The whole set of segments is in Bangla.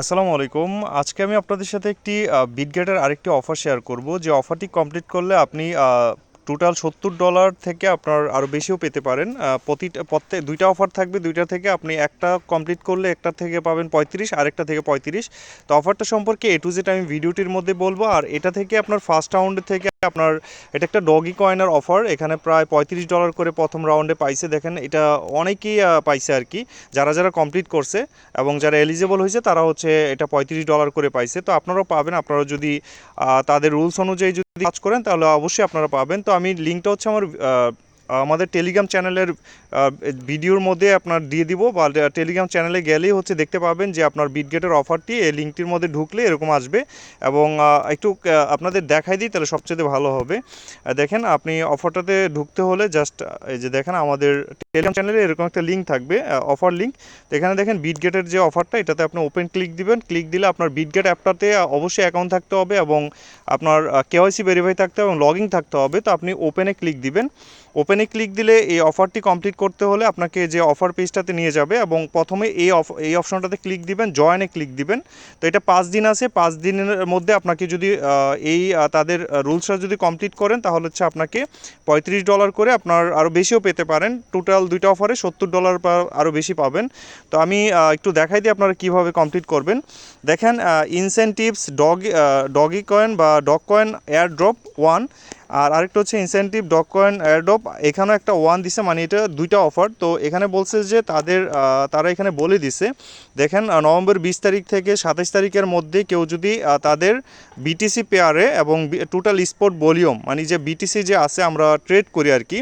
আসসালামু আলাইকুম। আজকে আমি আপনাদের সাথে একটি বিটগেটের আরেকটি অফার শেয়ার করব। যে অফারটি কমপ্লিট করলে আপনি টোটাল সত্তর ডলার থেকে আপনার আরও বেশিও পেতে পারেন। প্রতিটা প্রত্যেক, দুইটা অফার থাকবে। দুইটা থেকে আপনি একটা কমপ্লিট করলে একটা থেকে পাবেন পঁয়ত্রিশ, আরেকটা থেকে পঁয়ত্রিশ। তো অফারটা সম্পর্কে এ টু জেড আমি ভিডিওটির মধ্যে বলব। আর এটা থেকে আপনার ফার্স্ট রাউন্ড থেকে আপনার, এটা একটা ডগি কয়েনের অফার এখানে প্রায় পঁয়ত্রিশ ডলার করে প্রথম রাউন্ডে পাইছে। দেখেন, এটা অনেকেই পাইছে আর কি, যারা যারা কমপ্লিট করছে এবং যারা এলিজেবল হয়েছে, তারা হচ্ছে এটা পঁয়ত্রিশ ডলার করে পাইছে। তো আপনারাও পাবেন, আপনারা যদি তাদের রুলস অনুযায়ী যদি কাজ করেন, তাহলে অবশ্যই আপনারা পাবেন। তো আমি লিঙ্কটা হচ্ছে আমার আমাদের টেলিগ্রাম চ্যানেলের ভিডিওর মধ্যে আপনার দিয়ে দিব বা টেলিগ্রাম চ্যানেলে গেলেই হচ্ছে দেখতে পাবেন যে আপনার বিটগেটের অফারটি এই লিঙ্কটির মধ্যে ঢুকলে এরকম আসবে। এবং একটু আপনাদের দেখাই দিই, তাহলে সবচেয়ে ভালো হবে। দেখেন, আপনি অফারটাতে ঢুকতে হলে জাস্ট এই যে দেখেন, আমাদের টেলিগ্রাম চ্যানেলে এরকম একটা লিঙ্ক থাকবে অফার লিঙ্ক এখানে দেখেন বিটগেটের যে অফারটা এটাতে আপনি ওপেন ক্লিক দিবেন। ক্লিক দিলে আপনার বিটগেট অ্যাপটাতে অবশ্যই অ্যাকাউন্ট থাকতে হবে এবং আপনার কেওয়াইসি ভেরিফাই থাকতে হবে এবং লগইন থাকতে হবে। তো আপনি ওপেনে ক্লিক দিবেন। ওপেনে ক্লিক দিলে এই অফারটি কমপ্লিট করতে হলে আপনাকে যে অফার পেজটাতে নিয়ে যাবে এবং প্রথমে এই অফ এই অপশনটাতে ক্লিক দিবেন জয়েনে ক্লিক দিবেন। তো এটা পাঁচ দিন আছে, পাঁচ দিনের মধ্যে আপনাকে যদি এই তাদের রুলসটা যদি কমপ্লিট করেন, তাহলে হচ্ছে আপনাকে পঁয়ত্রিশ ডলার করে আপনার আরও বেশিও পেতে পারেন। টোটাল দুইটা অফারে সত্তর ডলার আরও বেশি পাবেন। তো আমি একটু দেখাই দিই আপনারা কীভাবে কমপ্লিট করবেন। দেখেন ইনসেন্টিভস ডগ ডগি কয়েন বা dog coin airdrop one আর আরেকটা হচ্ছে ইনসেন্টিভ ডগ কয়েন এখানেও একটা ওয়ান দিছে মানে এটা দুইটা অফার তো এখানে বলছে যে তাদের তারা এখানে বলে দিছে, দেখেন নভেম্বর বিশ তারিখ থেকে সাতাশ তারিখের মধ্যে কেউ যদি তাদের বিটিসি পেয়ারে এবং টোটাল স্পোর্ট ভলিউম মানে যে বিটিসি যে আছে আমরা ট্রেড করি আর কি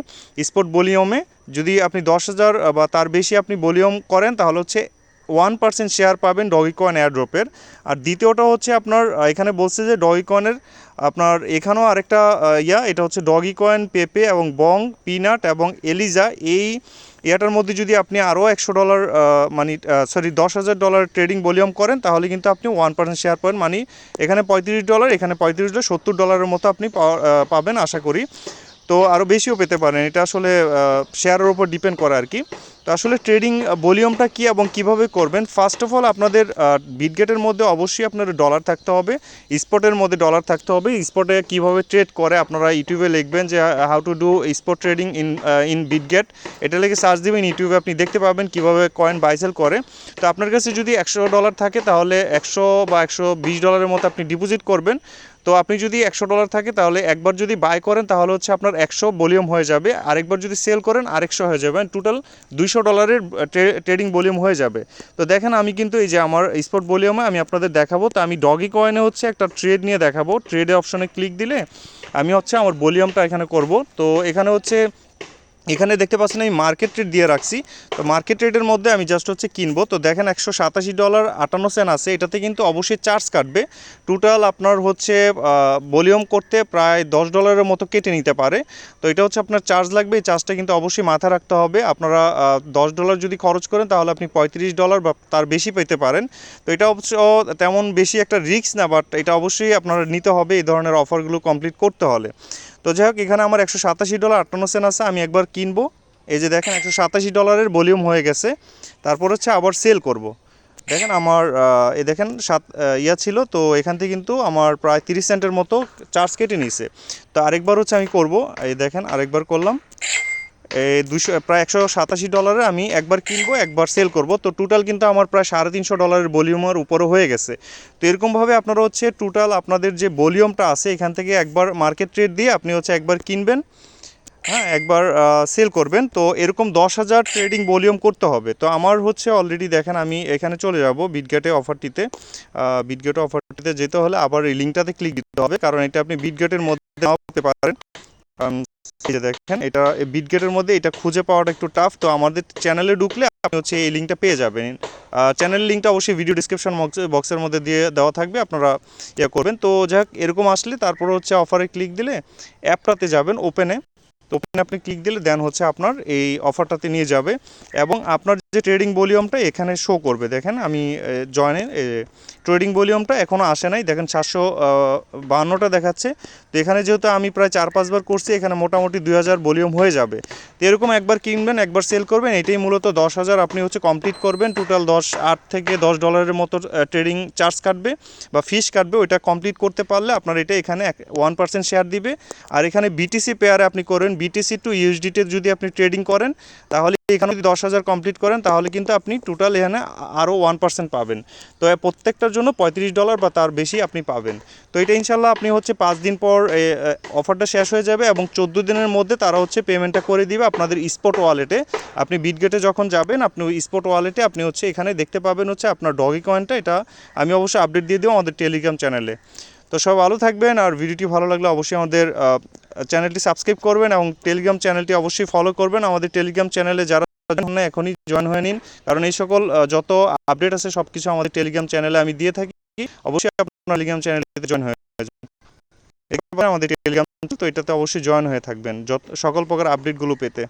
স্পোর্ট ভলিউমে যদি আপনি দশ হাজার বা তার বেশি আপনি ভলিউম করেন, তাহলে হচ্ছে ওয়ান পার্সেন্ট শেয়ার পাবেন ডগিকয়েন এয়ারড্রপের আর দ্বিতীয়টা হচ্ছে আপনার এখানে বলছে যে ডগিকয়েনের আপনার এখানেও আরেকটা ইয়া, এটা হচ্ছে ডগি কয়েন পেপে এবং বং পিনাট এবং এলিজা এই ইয়াটার মধ্যে যদি আপনি আরও একশো ডলার মানে সরি দশ হাজার ডলার ট্রেডিং ভলিউম করেন, তাহলে কিন্তু আপনি ওয়ান পার্সেন্ট শেয়ার পাবেন। মানে এখানে পঁয়ত্রিশ ডলার, এখানে পঁয়ত্রিশ ডলার, সত্তর ডলারের মতো আপনি পাবেন, আশা করি। তো আরও বেশিও পেতে পারেন। এটা আসলে শেয়ারের ওপর ডিপেন্ড করে আর কি। তো আসলে ট্রেডিং ভলিউমটা কী এবং কীভাবে করবেন? ফার্স্ট অফ অল আপনাদের বিটগেটের মধ্যে অবশ্যই আপনার ডলার থাকতে হবে। স্পটের মধ্যে ডলার থাকতে হবে। স্পটে কীভাবে ট্রেড করে, আপনারা ইউটিউবে লিখবেন যে how to do spot trading in in Bitget এটা লেগে সার্চ দেবেন ইউটিউবে আপনি দেখতে পাবেন কীভাবে কয়েন বাইসেল করে। তো আপনার কাছে যদি একশো ডলার থাকে, তাহলে একশো বা একশো বিশ ডলারের মতো আপনি ডিপোজিট করবেন। তো আপনি যদি একশো ডলার থাকে, তাহলে একবার যদি বাই করেন, তাহলে হচ্ছে আপনার একশো ভলিউম হয়ে যাবে। আরেকবার যদি সেল করেন, আরেকশো হয়ে যাবে। টোটাল দুইশো ডলারের ট্রেডিং ভলিউম হয়ে যাবে। তো দেখেন, আমি কিন্তু এই যে আমার স্পট ভলিউমে আমি আপনাদের দেখাবো। তো আমি ডগি কয়েনে হচ্ছে একটা ট্রেড নিয়ে দেখাবো। ট্রেডে অপশনে ক্লিক দিলে আমি হচ্ছে আমার ভলিউমটা এখানে করব। তো এখানে হচ্ছে এখানে দেখতে পাচ্ছেন আমি মার্কেট রেট দিয়ে রাখছি। তো মার্কেট রেটের মধ্যে আমি জাস্ট হচ্ছে কিনবো। তো দেখেন একশো সাতাশি ডলার আটান্ন সেন্ট আছে। এটাতে কিন্তু অবশ্যই চার্জ কাটবে। টোটাল আপনার হচ্ছে ভলিউম করতে প্রায় দশ ডলারের মতো কেটে নিতে পারে। তো এটা হচ্ছে আপনার চার্জ লাগবে। এই চার্জটা কিন্তু অবশ্যই মাথায় রাখতে হবে। আপনারা দশ ডলার যদি খরচ করেন, তাহলে আপনি পঁয়ত্রিশ ডলার বা তার বেশি পেতে পারেন। তো এটা অবশ্য তেমন বেশি একটা রিস্ক না বাট এটা অবশ্যই আপনারা নিতে হবে। এই ধরনের অফারগুলো কমপ্লিট করতে হলে। তো যাই হোক, এখানে আমার একশো সাতাশি ডলার, আটান্ন সেন্ট আছে, আমি একবার কিনবো। এই যে দেখেন, একশো সাতাশি ডলারের ভলিউম হয়ে গেছে। তারপর হচ্ছে আবার সেল করব। দেখেন, আমার এ দেখেন, সাত ইয়া ছিল, তো এখান থেকে কিন্তু আমার প্রায় তিরিশ সেন্টের মতো চার্জ কেটে নিছে তো আরেকবার হচ্ছে আমি করব, এই দেখেন, আরেকবার করলাম। দুশো, প্রায় একশো সাতাশি ডলারে আমি একবার কিনবো, একবার সেল করব। তো টোটাল কিন্তু আমার প্রায় সাড়ে তিনশো ডলারের ভলিউমের উপরে হয়ে গেছে। তো এরকমভাবে আপনারা হচ্ছে টোটাল আপনাদের যে ভলিউমটা আছে, এখান থেকে একবার মার্কেট রেট দিয়ে আপনি হচ্ছে একবার কিনবেন হ্যাঁ একবার সেল করবেন। তো এরকম দশ হাজার ট্রেডিং ভলিউম করতে হবে। তো আমার হচ্ছে অলরেডি দেখেন, আমি এখানে চলে যাব বিটগেটে অফারটিতে বিটগেটে অফারটিতে যেতে হলে আবার এই লিঙ্কটাতে ক্লিক দিতে হবে, কারণ এটা আপনি বিটগেটের মধ্যে পারেন এই যে দেখেন, এটা বিটগেটের মধ্যে এটা খুঁজে পাওয়াটা একটু টাফ তো আমাদের চ্যানেলে ঢুকলে আপনি হচ্ছে এই লিঙ্কটা পেয়ে যাবেন। চ্যানেলের লিঙ্কটা অবশ্যই ভিডিও ডিসক্রিপশন বক্সের মধ্যে দিয়ে দেওয়া থাকবে, আপনারা ইয়ে করবেন। তো যাই এরকম আসলে তারপরে হচ্ছে অফারে ক্লিক দিলে অ্যাপটাতে যাবেন ওপেনে ওপেনে আপনি ক্লিক দিলে দেন হচ্ছে আপনার এই অফারটাতে নিয়ে যাবে এবং আপনার যে ট্রেডিং ভলিউমটা এখানে শো করবে। দেখেন আমি জয়েনে ট্রেডিং ভলিউমটা এখনও আসে নাই। দেখেন সাতশো বাহান্নটা দেখাচ্ছে। তো এখানে যেহেতু আমি প্রায় চার পাঁচবার করছি, এখানে মোটামুটি দুই হাজার ভলিউম হয়ে যাবে। তো এরকম একবার কিনবেন, একবার সেল করবেন, এটাই মূলত দশ হাজার আপনি হচ্ছে কমপ্লিট করবেন। টোটাল দশ, আট থেকে দশ ডলারের মতো ট্রেডিং চার্জ কাটবে বা ফিস কাটবে। ওইটা কমপ্লিট করতে পারলে আপনার এটা এখানে ওয়ান পার্সেন্ট শেয়ার দিবে। আর এখানে বিটিসি পেয়ারে আপনি করেন বিটিসি টু ইউএসডিতে যদি আপনি ট্রেডিং করেন, তাহলে এখানে যদি দশ হাজার কমপ্লিট করেন, তাহলে কিন্তু আপনি টোটাল এখানে আরও ওয়ান পার্সেন্ট পাবেন। তো প্রত্যেকটার জন্য পঁয়ত্রিশ ডলার বা তার বেশি আপনি পাবেন। তো এটা ইনশাল্লাহ আপনি হচ্ছে পাঁচ দিন পর অফারটা শেষ হয়ে যাবে এবং চোদ্দ দিনের মধ্যে তারা হচ্ছে পেমেন্টটা করে দিবে আপনাদের স্পট ওয়ালেটে আপনি বিটগেটে যখন যাবেন, আপনি ওই স্পট ওয়ালেটে আপনি হচ্ছে এখানে দেখতে পাবেন হচ্ছে আপনার ডগি কয়েনটা এটা আমি অবশ্যই আপডেট দিয়ে দেবো আমাদের টেলিগ্রাম চ্যানেলে তো সব ভালো থাকবেন আর ভিডিওটি ভালো লাগলে অবশ্যই আমাদের চ্যানেলটি সাবস্ক্রাইব করবেন এবং টেলিগ্রাম চ্যানেলটি অবশ্যই ফলো করবেন। আমাদের টেলিগ্রাম চ্যানেলে যারা এখনই জয়েন হয়ে নিন। কারণ এই সকল যত আপডেট আছে সব কিছু আমাদের টেলিগ্রাম চ্যানেলে আমি দিয়ে থাকি। অবশ্যই টেলিগ্রাম চ্যানেলটিতে জয়েন হয়ে যাবেন। আমাদের টেলিগ্রাম তো এটাতে অবশ্যই জয়েন হয়ে থাকবেন, যত, সকল প্রকার আপডেটগুলো পেতে।